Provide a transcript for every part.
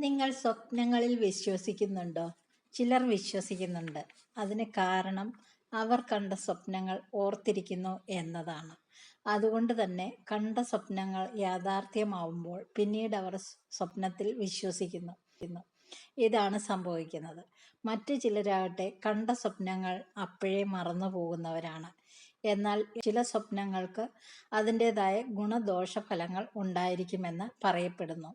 നിങ്ങൾ സ്വപ്നങ്ങളിൽ വിശ്വസിക്കുന്നുണ്ടോ? ചിലർ വിശ്വസിക്കുന്നുണ്ട്. അതിന് കാരണം അവർ കണ്ട സ്വപ്നങ്ങൾ ഓർത്തിരിക്കുന്നു എന്നതാണ്. അതുകൊണ്ട് തന്നെ കണ്ട സ്വപ്നങ്ങൾ യാഥാർത്ഥ്യമാവുമ്പോൾ പിന്നീട് അവർ സ്വപ്നത്തിൽ വിശ്വസിക്കുന്നു. ഇതാണ് സംഭവിക്കുന്നത്. മറ്റു ചിലരാകട്ടെ കണ്ട സ്വപ്നങ്ങൾ അപ്പോഴേ മറന്നു പോകുന്നവരാണ് എന്നാൽ ചില സ്വപ്നങ്ങൾക്ക് അതിന്റെതായ ഗുണദോഷ ഫലങ്ങൾ ഉണ്ടായിരിക്കുമെന്ന് പറയപ്പെടുന്നു.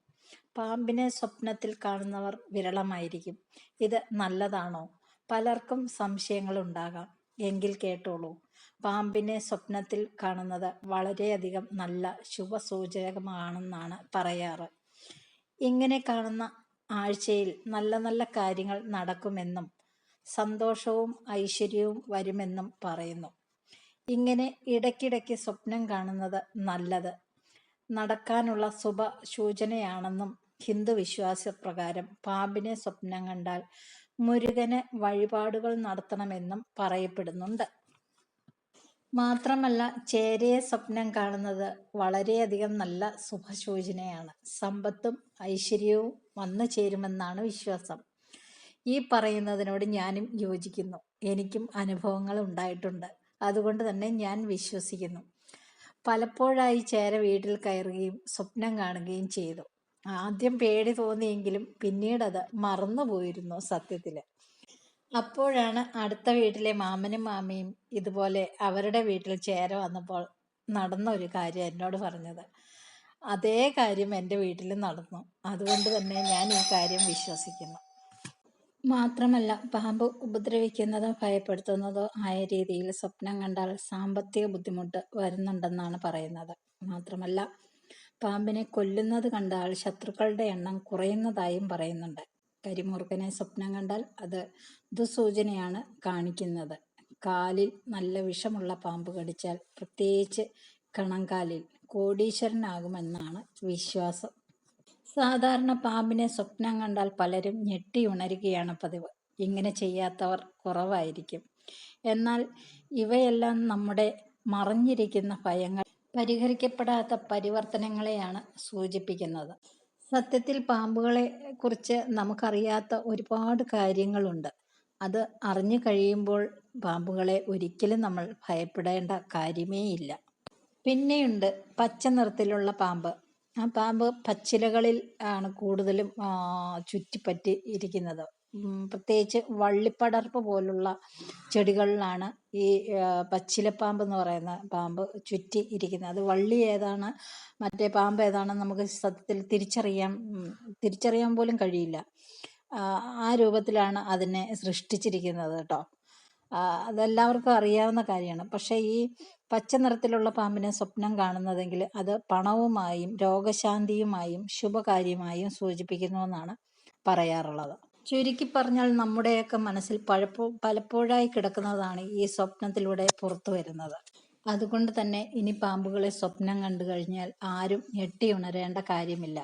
പാമ്പിനെ സ്വപ്നത്തിൽ കാണുന്നവർ വിരളമായിരിക്കും. ഇത് നല്ലതാണോ? പലർക്കും സംശയങ്ങളുണ്ടാകാം എങ്കിൽ കേട്ടോളൂ. പാമ്പിനെ സ്വപ്നത്തിൽ കാണുന്നത് വളരെയധികം നല്ല ശുഭസൂചകമാണെന്നാണ് പറയാറ്. ഇങ്ങനെ കാണുന്ന ആഴ്ചയിൽ നല്ല നല്ല കാര്യങ്ങൾ നടക്കുമെന്നും സന്തോഷവും ഐശ്വര്യവും വരുമെന്നും പറയുന്നു. ഇങ്ങനെ ഇടയ്ക്കിടയ്ക്ക് സ്വപ്നം കാണുന്നത് നല്ലത് നടക്കാനുള്ള ശുഭ സൂചനയാണെന്നും ഹിന്ദു വിശ്വാസപ്രകാരം പാമ്പിനെ സ്വപ്നം കണ്ടാൽ മുരുകന് വഴിപാടുകൾ നടത്തണമെന്നും പറയപ്പെടുന്നുണ്ട്. മാത്രമല്ല ചേരയെ സ്വപ്നം കാണുന്നത് വളരെയധികം നല്ല ശുഭസൂചനയാണ്. സമ്പത്തും ഐശ്വര്യവും വന്നു ചേരുമെന്നാണ് വിശ്വാസം. ഈ പറയുന്നതിനോട് ഞാനും യോജിക്കുന്നു. എനിക്കും അനുഭവങ്ങൾ ഉണ്ടായിട്ടുണ്ട്. അതുകൊണ്ട് തന്നെ ഞാൻ വിശ്വസിക്കുന്നു. പലപ്പോഴായി ചേര വീട്ടിൽ കയറുകയും സ്വപ്നം കാണുകയും ചെയ്തു. ആദ്യം പേടി തോന്നിയെങ്കിലും പിന്നീടത് മറന്നുപോയിരുന്നു സത്യത്തിൽ അപ്പോഴാണ് അടുത്ത വീട്ടിലെ മാമനും മാമിയും ഇതുപോലെ അവരുടെ വീട്ടിൽ ചേര വന്നപ്പോൾ നടന്ന ഒരു കാര്യം എന്നോട് പറഞ്ഞത്. അതേ കാര്യം എന്റെ വീട്ടിലും നടന്നു. അതുകൊണ്ട് തന്നെ ഞാൻ ഈ കാര്യം വിശ്വസിക്കുന്നു. മാത്രമല്ല പാമ്പ് ഉപദ്രവിക്കുന്നതോ ഭയപ്പെടുത്തുന്നതോ ആയ രീതിയിൽ സ്വപ്നം കണ്ടാൽ സാമ്പത്തിക ബുദ്ധിമുട്ട് വരുന്നുണ്ടെന്നാണ് പറയുന്നത്. മാത്രമല്ല പാമ്പിനെ കൊല്ലുന്നത് കണ്ടാൽ ശത്രുക്കളുടെ എണ്ണം കുറയുന്നതായും പറയുന്നുണ്ട്. കരിമൂർഖനെ സ്വപ്നം കണ്ടാൽ അത് ദുസൂചനയാണ് കാണിക്കുന്നത്. കാലിൽ നല്ല വിഷമുള്ള പാമ്പ് കടിച്ചാൽ പ്രത്യേകിച്ച് കണങ്കാലിൽ കോടീശ്വരനാകുമെന്നാണ് വിശ്വാസം. സാധാരണ പാമ്പിനെ സ്വപ്നം കണ്ടാൽ പലരും ഞെട്ടി ഉണരുകയാണ് പതിവ്. ഇങ്ങനെ ചെയ്യാത്തവർ കുറവായിരിക്കും. എന്നാൽ ഇവയെല്ലാം നമ്മുടെ മറിഞ്ഞിരിക്കുന്ന ഭയങ്ങൾ പരിഹരിക്കപ്പെടാത്ത പരിവർത്തനങ്ങളെയാണ് സൂചിപ്പിക്കുന്നത്. സത്യത്തിൽ പാമ്പുകളെ കുറിച്ച് നമുക്കറിയാത്ത ഒരുപാട് കാര്യങ്ങളുണ്ട്. അത് അറിഞ്ഞു കഴിയുമ്പോൾ പാമ്പുകളെ ഒരിക്കലും നമ്മൾ ഭയപ്പെടേണ്ട കാര്യമേ ഇല്ല പിന്നെയുണ്ട് പച്ച നിറത്തിലുള്ള പാമ്പ്. ആ പാമ്പ് പച്ചിലകളിൽ ആണ് കൂടുതലും ചുറ്റിപ്പറ്റി ഇരിക്കുന്നത്. പ്രത്യേകിച്ച് വള്ളിപ്പടർപ്പ് പോലുള്ള ചെടികളിലാണ് ഈ പച്ചിലപ്പാമ്പ് എന്ന് പറയുന്ന പാമ്പ് ചുറ്റി ഇരിക്കുന്നത്. അത് വള്ളി ഏതാണ് മറ്റേ പാമ്പ് ഏതാണെന്ന് നമുക്ക് സത്യത്തിൽ തിരിച്ചറിയാൻ തിരിച്ചറിയാൻ പോലും കഴിയില്ല. ആ രൂപത്തിലാണ് അതിനെ സൃഷ്ടിച്ചിരിക്കുന്നത് കേട്ടോ. അതെല്ലാവർക്കും അറിയാവുന്ന കാര്യമാണ്. പക്ഷേ ഈ പച്ച നിറത്തിലുള്ള പാമ്പിനെ സ്വപ്നം കാണുന്നതെങ്കിൽ അത് പണവുമായും രോഗശാന്തിയുമായും ശുഭകാര്യമായും സൂചിപ്പിക്കുന്നുവെന്നാണ് പറയാറുള്ളത്. ചുരുക്കി പറഞ്ഞാൽ നമ്മുടെയൊക്കെ മനസ്സിൽ പഴപ്പോ പലപ്പോഴായി കിടക്കുന്നതാണ് ഈ സ്വപ്നത്തിലൂടെ പുറത്തു വരുന്നത്. അതുകൊണ്ട് തന്നെ ഇനി പാമ്പുകളെ സ്വപ്നം കണ്ടു കഴിഞ്ഞാൽ ആരും ഞെട്ടി ഉണരേണ്ട കാര്യമില്ല.